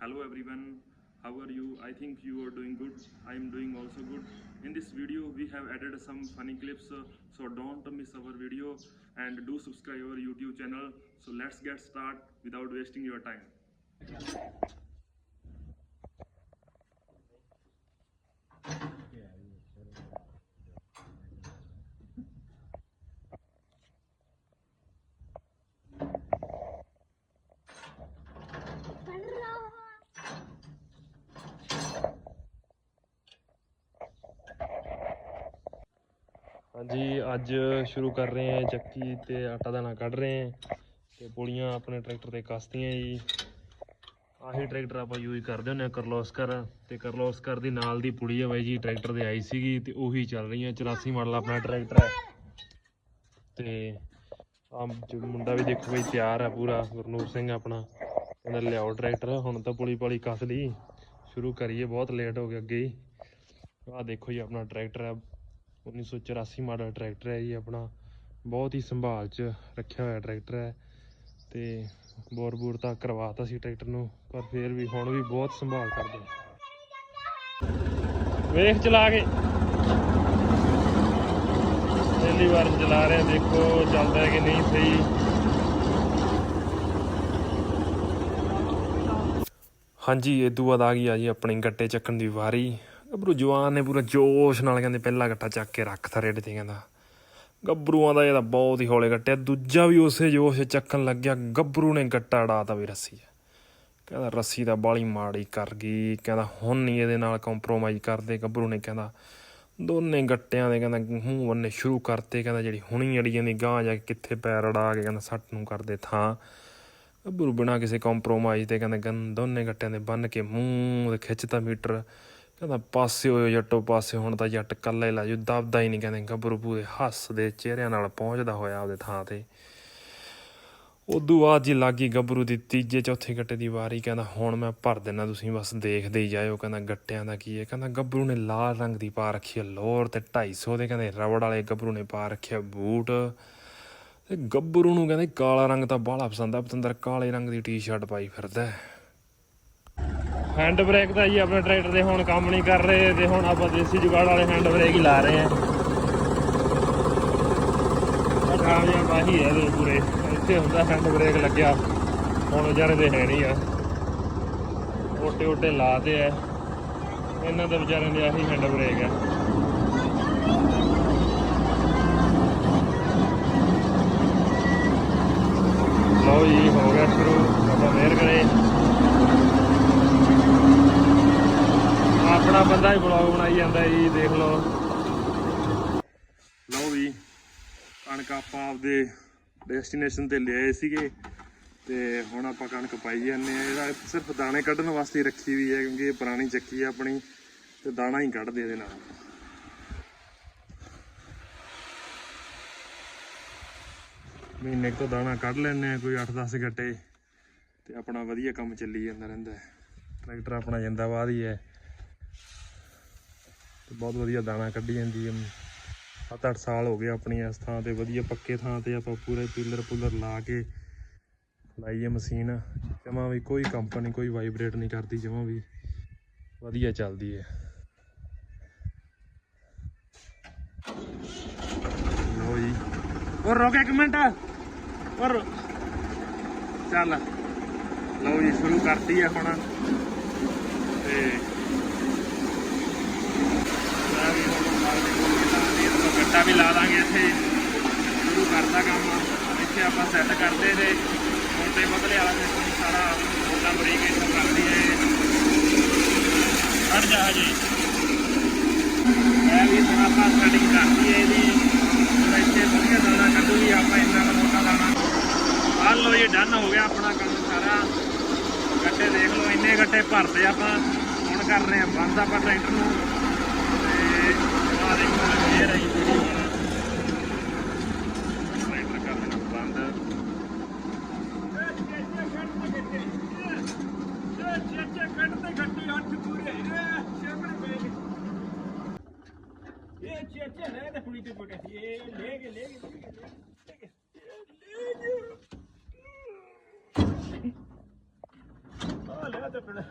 hello everyone. How are you? I think you are doing good. I am doing also good. In this video we have added some funny clips uh, so don't miss our video and do subscribe our youtube channel. So let's get start without wasting your time ਹਾਂਜੀ, ਅੱਜ ਸ਼ੁਰੂ ਕਰ ਰਹੇ ਹਾਂ ਚੱਕੀ ਤੇ ਆਟਾ ਦਾਣਾ ਕੱਢ ਰਹੇ ਹਾਂ ਤੇ ਪੁਲੀਆਂ ਆਪਣੇ ਟਰੈਕਟਰ ਤੇ ਕਸਤੀਆਂ ਜੀ। ਆਹੀ ਟਰੈਕਟਰ ਆਪਾਂ ਯੂਜ਼ ਕਰਦੇ ਹੁੰਦੇ ਆ ਕਰਲੋਸਕਰ ਤੇ ਕਰਲੋਸਕਰ ਦੀ ਨਾਲ ਦੀ ਪੁਲੀ ਹੈ ਬਾਈ ਜੀ, ਟਰੈਕਟਰ 'ਤੇ ਆਈ ਸੀਗੀ ਤੇ ਉਹੀ ਚੱਲ ਰਹੀਆਂ 84 ਮਾਡਲ ਆਪਣਾ ਟਰੈਕਟਰ ਹੈ। ਤੇ ਆ ਮੁੰਡਾ ਵੀ ਦੇਖੋ ਬਈ ਤਿਆਰ ਆ ਪੂਰਾ, ਗੁਰਨੂਰ ਸਿੰਘ ਆਪਣਾ। ਕਹਿੰਦਾ ਲਿਆਓ ਟਰੈਕਟਰ, ਹੁਣ ਤਾਂ ਪੁਲੀ ਪਾਲੀ ਕੱਸ ਲਈ। ਸ਼ੁਰੂ ਕਰੀਏ, ਬਹੁਤ ਲੇਟ ਹੋ ਗਿਆ ਅੱਗੇ ਹੀ। ਆਹ ਦੇਖੋ ਜੀ ਆਪਣਾ ਟਰੈਕਟਰ ਹੈ 1984 ਮਾਡਲ ਟਰੈਕਟਰ ਹੈ ਜੀ ਆਪਣਾ। ਬਹੁਤ ਹੀ ਸੰਭਾਲ 'ਚ ਰੱਖਿਆ ਹੋਇਆ ਟਰੈਕਟਰ ਹੈ ਤੇ ਬੋਰ ਬੂਰ ਤਾਂ ਕਰਵਾਤਾ ਸੀ ਟਰੈਕਟਰ ਨੂੰ, ਪਰ ਫਿਰ ਵੀ ਹੁਣ ਵੀ ਬਹੁਤ ਸੰਭਾਲ ਕਰਦੇ ਵੇਖ ਚਲਾ ਕੇ। ਪਹਿਲੀ ਵਾਰ ਚਲਾ ਰਹੇ, ਦੇਖੋ ਚੱਲਦਾ ਹੈ ਕਿ ਨਹੀਂ ਸਹੀ। ਹਾਂਜੀ, ਇਹ ਤੋਂ ਆ ਗਈ ਆ ਜੀ, ਆਪਣੀ ਗੱਟੇ ਚੱਕਣ ਦੀ ਵਾਰੀ। ਗੱਭਰੂ ਜਵਾਨ ਨੇ ਪੂਰਾ ਜੋਸ਼ ਨਾਲ ਕਹਿੰਦੇ ਪਹਿਲਾ ਗੱਟਾ ਚੱਕ ਕੇ ਰੱਖਤਾ ਰੇਡ ਤੇ ਕਹਿੰਦਾ, ਗੱਭਰੂਆਂ ਦਾ ਇਹਦਾ ਬਹੁਤ ਹੀ ਹੌਲੇ ਗੱਟਿਆ ਦੂਜਾ ਵੀ ਉਸੇ ਜੋਸ਼ ਚੱਕਣ ਲੱਗਿਆ, ਗੱਭਰੂ ਨੇ ਗੱਟਾ ਅੜਾਤਾ ਵੀ ਰੱਸੀ 'ਚ। ਕਹਿੰਦਾ ਰੱਸੀ ਦਾ ਬਾਲੀ ਮਾੜੀ ਕਰ ਗਈ, ਕਹਿੰਦਾ ਹੁਣ ਨਹੀਂ ਇਹਦੇ ਨਾਲ ਕੰਪਰੋਮਾਈਜ਼ ਕਰਦੇ, ਗੱਭਰੂ ਨੇ ਕਹਿੰਦਾ, ਦੋਨੇ ਗੱਟਿਆਂ ਦੇ ਕਹਿੰਦਾ ਮੂੰਹ ਬੰਨੇ ਸ਼ੁਰੂ ਕਰਤੇ, ਕਹਿੰਦਾ ਜਿਹੜੀ ਹੁਣੀ ਅੜੀ ਜਾਂਦੀ ਗਾਂ ਜਾ ਕੇ ਕਿੱਥੇ ਪੈਰ ਅੜਾ ਕੇ ਕਹਿੰਦਾ ਸੱਟ ਨੂੰ ਕਰਦੇ ਥਾਂ। ਗੱਭਰੂ ਬਿਨਾਂ ਕਿਸੇ ਕੰਪਰੋਮਾਈਜ਼ ਤੇ ਕਹਿੰਦਾ ਗੰ, ਦੋਨੇ ਗੱਟਿਆਂ ਦੇ ਬੰਨ ਕੇ ਮੂੰਹ ਤੇ ਖਿੱਚਤਾ ਮੀਟਰ। ਕਹਿੰਦਾ ਪਾਸੇ ਹੋਇਓ, ਜੱਟੋ ਪਾਸੇ ਹੁਣ ਤਾਂ ਜੱਟ ਕੱਲਾ ਹੀ ਲਾਜੂ ਦਬਦਾ ਹੀ ਨਹੀਂ ਕਹਿੰਦੇ, ਗੱਭਰੂ ਪੂਰੇ ਹੱਸਦੇ, ਚਿਹਰਿਆਂ ਨਾਲ ਪਹੁੰਚਦਾ ਹੋਇਆ ਆਪਦੇ ਥਾਂ ਤੇ। ਉਦੋਂ ਬਾਅਦ ਜੀ ਲੱਗੀ ਗੱਭਰੂ ਦੀ ਤੀਜੇ, ਚੌਥੇ ਗੱਟੇ ਦੀ ਵਾਰੀ, ਕਹਿੰਦਾ ਹੁਣ ਮੈਂ ਭਰ ਦੇਣਾ ਤੁਸੀਂ ਬਸ ਦੇਖਦੇ ਹੀ ਜਾਇਓ, ਕਹਿੰਦਾ ਗੱਟਿਆਂ ਦਾ ਕੀ ਹੈ? ਕਹਿੰਦਾ ਗੱਭਰੂ ਨੇ ਲਾਲ ਰੰਗ ਦੀ ਪਾ ਰੱਖੀ ਹੈ ਲੋਰ ਤੇ 250 ਦੇ, ਕਹਿੰਦੇ ਰਬੜ ਵਾਲੇ ਗੱਭਰੂ ਨੇ ਪਾ ਰੱਖਿਆ ਬੂਟ। ਤੇ ਗੱਭਰੂ ਨੂੰ ਕਹਿੰਦੇ ਕਾਲਾ ਰੰਗ ਤਾਂ ਬਾਹਲਾ ਪਸੰਦ ਆ, ਪਤੰਦਰ ਕਾਲੇ ਰੰਗ ਦੀ ਟੀ-ਸ਼ਰਟ ਪਾਈ ਫਿਰਦਾ ਹੈਂਡ ਬ੍ਰੇਕ ਤਾਂ ਜੀ ਆਪਣੇ ਟਰੈਕਟਰ ਦੇ ਹੁਣ ਕੰਮ ਨਹੀਂ ਕਰ ਰਹੇ ਤੇ ਹੁਣ ਆਪਾਂ ਦੇਸੀ ਜੁਗਾੜ ਵਾਲੇ ਹੈਂਡ ਬ੍ਰੇਕ ਹੀ ਲਾ ਰਹੇ ਆ ਕਾਮਯਾਬ ਆਹੀ ਹੈ ਇਹਦੇ ਪੂਰੇ। ਇੱਥੇ ਹੁੰਦਾ ਹੈਂਡ ਬ੍ਰੇਕ ਲੱਗਿਆ। ਹੁਣ ਵਿਚਾਰੇ ਦੇ ਹੈ ਨਹੀਂ ਆ। ਓਟੇ ਓਟੇ ਲਾਤੇ ਆ। ਇਹਨਾਂ ਦੇ ਵਿਚਾਰਿਆਂ ਦੇ ਆਹੀ ਹੈਂਡ ਬ੍ਰੇਕ ਆ ਲਓ ਜੀ ਹੋ ਗਿਆ ਸ਼ੁਰੂ ਬਾਬਾ ਮਿਹਰ ਕਰੇ ਆਪਣਾ ਬੰਦਾ ਹੀ ਬਲੌਗ ਬਣਾਈ ਜਾਂਦਾ ਜੀ, ਦੇਖ ਲਓ। ਲਓ ਵੀ ਕਣਕ ਆਪਾਂ ਆਪਦੇ ਡੈਸਟੀਨੇਸ਼ਨ ਤੇ ਲਿਆਏ ਸੀਗੇ। ਤੇ ਹੁਣ ਆਪਾਂ ਕਣਕ ਪਾਈ ਜਾਂਦੇ ਆ ਇਹਦਾ ਸਿਰਫ ਦਾਣੇ ਕੱਢਣ ਵਾਸਤੇ ਰੱਖੀ ਵੀ ਹੈ, ਕਿਉਂਕਿ ਇਹ ਪੁਰਾਣੀ ਚੱਕੀ ਆ ਆਪਣੀ, ਤੇ ਦਾਣਾ ਹੀ ਕੱਢਦੇ ਇਹਦੇ ਨਾਲ। ਮਹੀਨੇ ਤੋਂ ਦਾਣਾ ਕੱਢ ਲੈਣੇ ਆ ਕੋਈ 8-10 ਗੱਟੇ, ਤੇ ਆਪਣਾ ਵਧੀਆ ਕੰਮ ਚੱਲੀ ਜਾਂਦਾ ਰਹਿੰਦਾ ਟਰੈਕਟਰ ਆਪਣਾ ਜਿੰਦਾਬਾਦ ਹੀ ਹੈ। ਤੇ ਬਹੁਤ ਵਧੀਆ ਦਾਣਾ ਕੱਢੀ ਜਾਂਦੀ ਹੈ। 7-8 ਸਾਲ ਹੋ ਗਏ ਆਪਣੀ ਇਸ ਥਾਂ ਤੇ, ਵਧੀਆ ਪੱਕੇ ਥਾਂ ਤੇ ਆਪਾਂ ਪੂਰੇ ਪੀਲਰ ਪੁਲਰ ਲਾ ਕੇ ਲਾਈ ਹੈ ਮਸ਼ੀਨ। ਜਮਾ ਵੀ ਕੋਈ ਕੰਪਨੀ ਕੋਈ ਵਾਈਬ੍ਰੇਟ ਨਹੀਂ ਕਰਦੀ, ਜਮਾ ਵੀ ਵਧੀਆ ਚੱਲਦੀ ਹੈ। ਲਓ ਜੀ। ਔਰ ਰੁਕ ਇੱਕ ਮਿੰਟ। ਔਰ ਚੱਲ। ਲਓ ਜੀ, ਸ਼ੁਰੂ ਕਰਤੀ ਹੈ ਹੁਣ। ਤੇ ਮੈਂ ਵੀ ਹੁਣ ਨਾਲ ਦੀ ਕੋਲ ਲਾ ਦੀ ਵੀ ਲਾ ਦਾਂਗੇ ਇੱਥੇ। ਸ਼ੁਰੂ ਕਰਦਾ ਕੰਮ। ਇੱਥੇ ਆਪਾਂ ਸੈੱਟ ਕਰਦੇ ਤੇ ਮੋਟੇ ਬਦਲੇ ਵਾਲਾ ਸਿਸਟਮ ਸਾਰਾ ਮੋਟਾ ਬਰੀਕੇਸ਼ਨ ਕਰਦੀ ਹੈ ਹਟ ਜਾ ਜੀ ਇਹ ਵੀ ਹੁਣ ਆਪਾਂ ਸੈਟਿੰਗ ਕਰਦੀ ਹੈ ਇਹਦੀ। ਇੱਥੇ ਵਧੀਆ ਦਾਣਾ ਕੱਢੂਗੀ ਆਪਾਂ ਇੰਨਾ ਕੁ ਮੋਟਾ ਦਾਣਾ ਆਹ ਲਓ ਜੀ ਡਨ ਹੋ ਗਿਆ ਆਪਣਾ ਕੰਮ ਸਾਰਾ। ਗੱਟੇ ਦੇਖ ਲਓ, ਇੰਨੇ ਗੱਟੇ ਭਰਦੇ ਆਪਾਂ। ਹੁਣ ਕਰ ਰਹੇ ਆ ਬੰਦ ਆਪਾਂ ਟਰੈਕਟਰ ਨੂੰ। ਤੇ ਆਹ ਦੇਖੋ ਫੇਰ ਆਈ ਵੀਡੀਓ ਟਰੈਕਟਰ ਕਰ ਦੇਣਾ ਬੰਦ ਇਹ ਚੇਚੇ ਨੇ ਤੇ ਕੁੜੀ ਤੇ ਪਟੇ ਇਹ ਲੈ ਕੇ ਲੈ ਕੇ ਆ ਤੇ ਪਿੜ